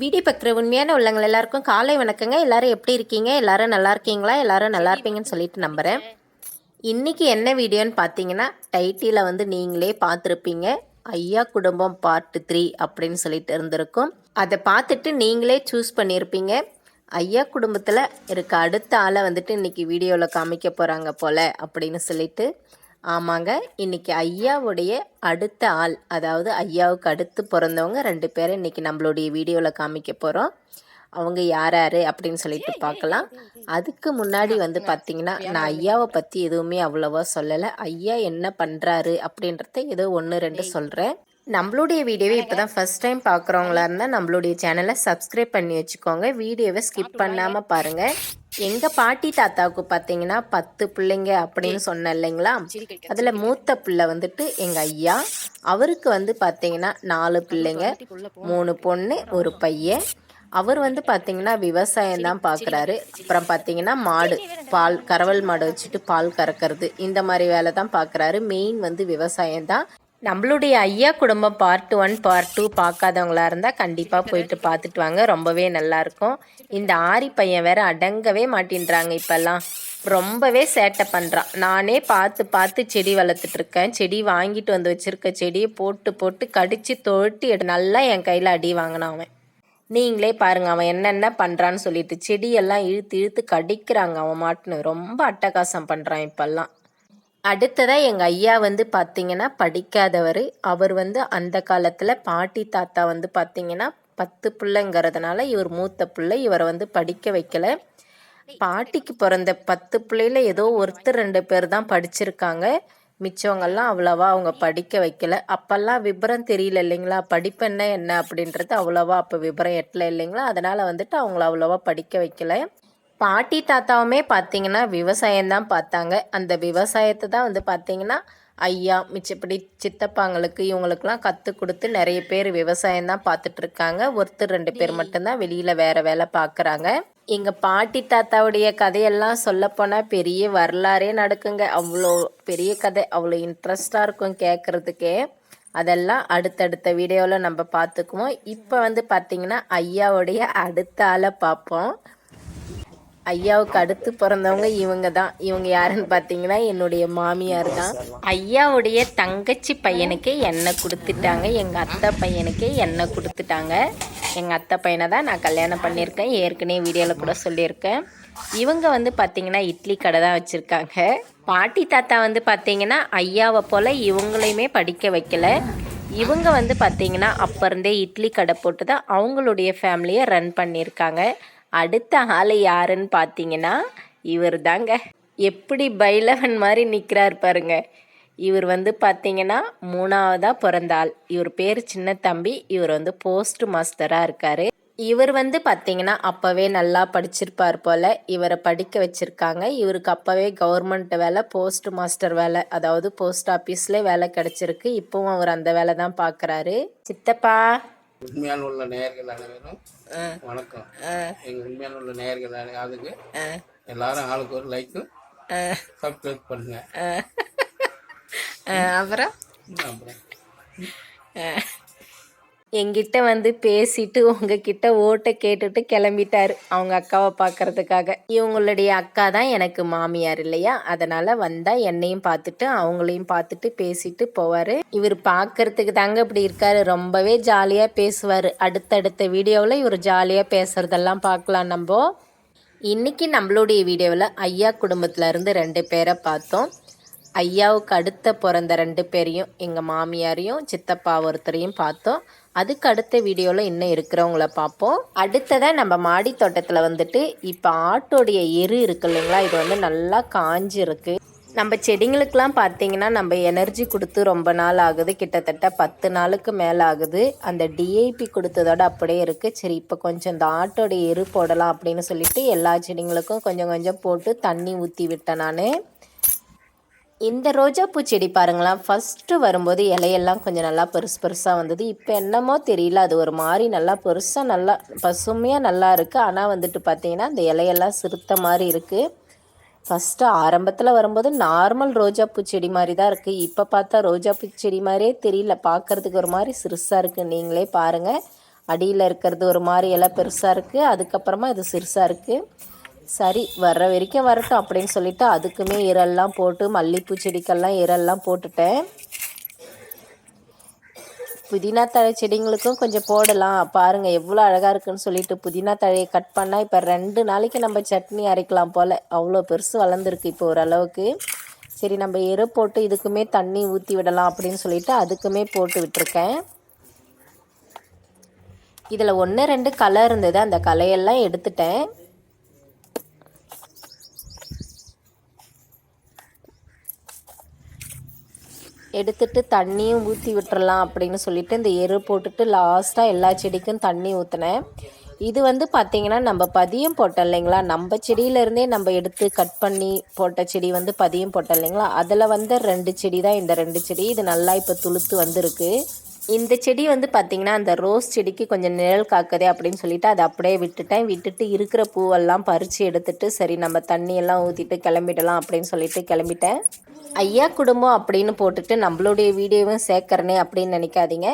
Video பார்க்குற உண்மையான உள்ளங்கள் எல்லாருக்கும் காலை வணக்கங்க. எல்லாரும் எப்படி இருக்கீங்க? எல்லாரும் நல்லா இருக்கீங்களா? எல்லாரும் நல்லா இருப்பீங்கன்னு சொல்லிட்டு நம்புகிறேன் இன்றைக்கி என்ன வீடியோன்னு பார்த்தீங்கன்னா டைட்டில வந்து நீங்களே பார்த்துருப்பீங்க. ஐயா குடும்பம் பார்ட் த்ரீ அப்படின்னு சொல்லிட்டு இருந்திருக்கும். அதை பார்த்துட்டு நீங்களே சூஸ் பண்ணியிருப்பீங்க ஐயா குடும்பத்தில் இருக்க அடுத்த ஆளை வந்துட்டு இன்றைக்கி வீடியோவில் காமிக்க போகிறாங்க போல் அப்படின்னு சொல்லிட்டு ஆமாங்க. இன்னைக்கு ஐயாவுடைய அடுத்த ஆள் அதாவது ஐயாவுக்கு அடுத்து பிறந்தவங்க ரெண்டு பேரை இன்னைக்கு நம்மளுடைய வீடியோவில் காமிக்க போகிறோம் அவங்க யார் யார் அப்படின்னு சொல்லிட்டு பார்க்கலாம். அதுக்கு முன்னாடி வந்து பார்த்தீங்கன்னா நான் ஐயாவை பற்றி எதுவுமே அவ்வளோவா சொல்லலை. ஐயா என்ன பண்ணுறாரு அப்படின்றத ஏதோ ஒன்று ரெண்டு சொல்கிறேன் நம்மளுடைய வீடியோவை இப்போ தான் ஃபஸ்ட் டைம் பார்க்குறவங்களா இருந்தால் நம்மளுடைய சேனலை சப்ஸ்கிரைப் பண்ணி வச்சுக்கோங்க. வீடியோவை ஸ்கிப் பண்ணாமல் பாருங்கள் எங்கள் பாட்டி தாத்தாவுக்கு பார்த்தீங்கன்னா பத்து பிள்ளைங்க அப்படின்னு சொன்னேன் இல்லைங்களா? அதில் மூத்த பிள்ளை வந்துட்டு எங்கள் ஐயா. அவருக்கு வந்து பார்த்தீங்கன்னா நாலு பிள்ளைங்க மூணு பொண்ணு ஒரு பையன். அவர் வந்து பார்த்தீங்கன்னா விவசாயம் தான் பார்க்குறாரு அப்புறம் பார்த்தீங்கன்னா மாடு பால் கறவல் மாடு வச்சுட்டு பால் கறக்கிறது இந்த மாதிரி வேலை தான் பார்க்குறாரு மெயின் வந்து விவசாயம் தான். நம்மளுடைய ஐயா குடும்பம் பார்ட் ஒன் பார்ட் டூ பார்க்காதவங்களா இருந்தால் கண்டிப்பாக போயிட்டு பார்த்துட்டு வாங்க. ரொம்பவே நல்லாயிருக்கும் இந்த ஆரி பையன் வேற அடங்கவே மாட்டின்றாங்க இப்போல்லாம். ரொம்பவே சேட்டை பண்ணுறான் நானே பார்த்து பார்த்து செடி வளர்த்துட்டு இருக்கேன். செடி வாங்கிட்டு வந்து வச்சுருக்க செடியை போட்டு போட்டு கடித்து தொட்டி நல்லா என் கையில் அடி வாங்கினான் அவன். நீங்களே பாருங்க அவன் என்னென்ன பண்ணுறான்னு சொல்லிட்டு செடியெல்லாம் இழுத்து இழுத்து கடிக்கிறாங்க அவன் மாட்டுன்னு. ரொம்ப அட்டகாசம் பண்ணுறான் இப்பெல்லாம். அடுத்ததாக எங்கள் ஐயா வந்து பார்த்தீங்கன்னா படிக்காதவர். அவர் வந்து அந்த காலத்தில் பாட்டி தாத்தா வந்து பார்த்தீங்கன்னா பத்து பிள்ளைங்கிறதுனால இவர் மூத்த பிள்ளை இவரை வந்து படிக்க வைக்கலை. பாட்டிக்கு பிறந்த பத்து பிள்ளையில் ஏதோ ஒருத்தர் ரெண்டு பேர் தான் படிச்சிருக்காங்க. மிச்சவங்கள்லாம் அவ்வளோவா அவங்க படிக்க வைக்கல. அப்போல்லாம் விபரம் தெரியல இல்லைங்களா? படிப்பென்ன என்ன அப்படின்றது அவ்வளோவா அப்போ விபரம் எட்டல இல்லைங்களா? அதனால் வந்துட்டு அவங்கள அவ்வளோவா படிக்க வைக்கல. பாட்டி தாத்தாவுமே பார்த்தீங்கன்னா விவசாயம் தான் பார்த்தாங்க. அந்த விவசாயத்தை தான் வந்து பார்த்தீங்கன்னா ஐயா மிச்சப்படி சித்தப்பாங்களுக்கு இவங்களுக்கெல்லாம் கற்றுக் கொடுத்து நிறைய பேர் விவசாயம் தான் பார்த்துட்ருக்காங்க. ஒருத்தர் ரெண்டு பேர் மட்டும்தான் வெளியில் வேறு வேலை பார்க்குறாங்க. எங்கள் பாட்டி தாத்தாவுடைய கதையெல்லாம் சொல்லப்போனால் பெரிய வரலாறே நடக்குங்க. அவ்வளோ பெரிய கதை அவ்வளோ இன்ட்ரெஸ்டாக இருக்கும் கேட்குறதுக்கே அதெல்லாம் அடுத்தடுத்த வீடியோவில் நம்ம பார்த்துக்குவோம். இப்போ வந்து பார்த்தீங்கன்னா ஐயாவுடைய அடுத்த ஆளை பார்ப்போம். ஐயாவுக்கு அடுத்து பிறந்தவங்க இவங்க தான். இவங்க யாருன்னு பார்த்தீங்கன்னா என்னுடைய மாமியார் தான். ஐயாவுடைய தங்கச்சி பையனுக்கு எண்ணெய் கொடுத்துட்டாங்க. எங்கள் அத்தை பையனுக்கு எண்ணெய் கொடுத்துட்டாங்க. எங்கள் அத்தை பையனை தான் நான் கல்யாணம் பண்ணியிருக்கேன். ஏற்கனவே வீடியோவில் கூட சொல்லியிருக்கேன். இவங்க வந்து பார்த்தீங்கன்னா இட்லி கடை தான் வச்சுருக்காங்க. பாட்டி தாத்தா வந்து பார்த்தீங்கன்னா ஐயாவை போல் இவங்களையுமே படிக்க வைக்கல. இவங்க வந்து பார்த்தீங்கன்னா அப்போ இருந்தே இட்லி கடை போட்டு தான் அவங்களுடைய ஃபேமிலியை ரன் பண்ணியிருக்காங்க. அடுத்த ஆள் யாருன்னு பார்த்தீங்கன்னா இவர் தாங்க. எப்படி பைலவன் மாதிரி நிற்கிறார் பாருங்க. இவர் வந்து பார்த்தீங்கன்னா மூணாவதாக பிறந்த ஆள் இவர் பேர் சின்ன தம்பி. இவர் வந்து போஸ்ட் மாஸ்டராக இருக்கார். இவர் வந்து பார்த்தீங்கன்னா அப்போவே நல்லா படிச்சிருப்பார் போல். இவரை படிக்க வச்சுருக்காங்க. இவருக்கு அப்போவே கவர்மெண்ட் வேலை போஸ்ட் மாஸ்டர் வேலை அதாவது போஸ்ட் ஆஃபீஸில் வேலை கிடச்சிருக்கு. இப்போவும் அவர் அந்த வேலை தான் பார்க்குறாரு சித்தப்பா உண்மையான உள்ள நேயர்கள் அனைவரும் வணக்கம். எங்க உண்மையான உள்ள நேயர்கள் அதுக்கு எல்லாரும் ஆளுக்கு ஒரு லைக்கும் சப்ஸ்கிரைப் பண்ணுங்க. அப்புறம்? அப்புறம். எங்கிட்ட வந்து பேசிட்டு உங்ககிட்ட ஓட்டை கேட்டுட்டு கிளம்பிட்டாரு அவங்க அக்காவை பார்க்கறதுக்காக இவங்களுடைய அக்கா தான் எனக்கு மாமியார் இல்லையா? அதனால வந்தா என்னையும் பார்த்துட்டு அவங்களையும் பார்த்துட்டு பேசிட்டு போவாரு. இவர் பார்க்கறதுக்கு தாங்க இப்படி இருக்காரு. ரொம்பவே ஜாலியா பேசுவாரு. அடுத்தடுத்த வீடியோவில் இவர் ஜாலியா பேசுறதெல்லாம் பார்க்கலாம் நம்ம. இன்னைக்கு நம்மளுடைய வீடியோவில் ஐயா குடும்பத்துல இருந்து ரெண்டு பேரை பார்த்தோம். ஐயாவுக்கு அடுத்த பிறந்த ரெண்டு பேரையும் எங்கள் மாமியாரையும் சித்தப்பா ஒருத்தரையும் பார்த்தோம். அதுக்கு அடுத்த வீடியோவில் இன்னும் இருக்கிறவங்கள பார்ப்போம். அடுத்ததாக நம்ம மாடி தோட்டத்தில் வந்துட்டு இப்போ ஆட்டோடைய எரு இருக்கு இல்லைங்களா? இது வந்து நல்லா காஞ்சிருக்கு. நம்ம செடிங்களுக்கெலாம் பார்த்தீங்கன்னா நம்ம எனர்ஜி கொடுத்து ரொம்ப நாள் ஆகுது. கிட்டத்தட்ட பத்து நாளுக்கு மேலே ஆகுது. அந்த டிஐபி கொடுத்ததோட அப்படியே இருக்குது சரி இப்போ கொஞ்சம் இந்த ஆட்டோடைய எரு போடலாம் அப்படின்னு சொல்லிட்டு எல்லா செடிங்களுக்கும் கொஞ்சம் கொஞ்சம் போட்டு தண்ணி ஊற்றி விட்டேன் நான். இந்த ரோஜாப்பூ செடி பாருங்களேன். ஃபஸ்ட்டு வரும்போது இலையெல்லாம் கொஞ்சம் நல்லா பெருசு பெருசாக வந்தது. இப்போ என்னமோ தெரியல. அது ஒரு மாதிரி நல்லா பெருசாக நல்லா பசுமையாக நல்லா இருக்குது ஆனால் வந்துட்டு பார்த்தீங்கன்னா அந்த இலையெல்லாம் சிறுத்த மாதிரி இருக்குது ஃபஸ்ட்டு ஆரம்பத்தில் வரும்போது நார்மல் ரோஜாப்பூ செடி மாதிரி தான் இருக்குது இப்போ பார்த்தா ரோஜாப்பூ செடி மாதிரியே தெரியல. பார்க்கறதுக்கு ஒரு மாதிரி சிறுசாக இருக்குது நீங்களே பாருங்கள் அடியில் இருக்கிறது ஒரு மாதிரி எல்லாம் பெருசாக இருக்குது அதுக்கப்புறமா இது சிறுசாக இருக்குது சரி வர்ற வரைக்கும் வரட்டும் அப்படின்னு சொல்லிட்டு அதுக்குமே இரெல்லாம் போட்டு மல்லிப்பூ செடிக்கெல்லாம் இரெல்லாம் போட்டுட்டேன். புதினா தழை செடிங்களுக்கும் கொஞ்சம் போடலாம். பாருங்கள் எவ்வளோ அழகாக இருக்குன்னு சொல்லிட்டு புதினா தழையை கட் பண்ணால் இப்போ ரெண்டு நாளைக்கு நம்ம சட்னி அரைக்கலாம் போல். அவ்வளோ பெருசு வளர்ந்துருக்கு இப்போ ஓரளவுக்கு. சரி நம்ம எரு போட்டு இதுக்குமே தண்ணி ஊற்றி விடலாம் அப்படின்னு சொல்லிட்டு அதுக்குமே போட்டு விட்டுருக்கேன். இதில் ஒன்று ரெண்டு களை இருந்தது. அந்த கலையெல்லாம் எடுத்துட்டேன். எடுத்துட்டு தண்ணியும் ஊற்றி விட்டுறலாம் அப்படின்னு சொல்லிட்டு இந்த எரு போட்டுட்டு லாஸ்ட்டாக எல்லா செடிக்கும் தண்ணி ஊற்றினேன் இது வந்து பார்த்திங்கன்னா நம்ம பதியம் போட்டோம் இல்லைங்களா? நம்ம செடியிலேருந்தே நம்ம எடுத்து கட் பண்ணி போட்ட செடி வந்து பதியம் போட்டோம் இல்லைங்களா? அதில் வந்து ரெண்டு செடி தான் இந்த ரெண்டு செடி இது நல்லா இப்போ துளுத்து வந்திருக்கு. இந்த செடி வந்து பார்த்திங்கன்னா அந்த ரோஸ் செடிக்கு கொஞ்சம் நிழல் காக்குதே அப்படின்னு சொல்லிட்டு அதை அப்படியே விட்டுட்டேன். விட்டுட்டு இருக்கிற பூவெல்லாம் பறித்து எடுத்துட்டு சரி நம்ம தண்ணியெல்லாம் ஊற்றிட்டு கிளம்பிடலாம் அப்படின்னு சொல்லிட்டு கிளம்பிட்டேன். ஐயா குடும்பம் அப்படின்னு போட்டுட்டு நம்மளுடைய வீடியோவும் சேர்க்கறனே அப்படின்னு நினைக்காதீங்க.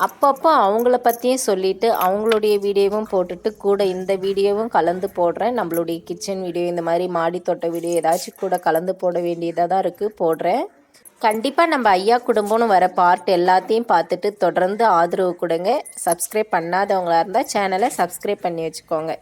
அப்பப்போ அவங்கள பற்றியும் சொல்லிவிட்டு அவங்களுடைய வீடியோவும் போட்டுட்டு கூட இந்த வீடியோவும் கலந்து போடுறேன். நம்மளுடைய கிச்சன் வீடியோ இந்த மாதிரி மாடி தோட்ட வீடியோ ஏதாச்சும் கூட கலந்து போட வேண்டியதாக தான் இருக்குது போடுறேன். கண்டிப்பாக நம்ம ஐயா குடும்பம்னு வர பார்ட் எல்லாத்தையும் பார்த்துட்டு தொடர்ந்து ஆதரவு கொடுங்க. சப்ஸ்கிரைப் பண்ணாதவங்களா இருந்தால் சேனலை சப்ஸ்கிரைப் பண்ணி வச்சுக்கோங்க.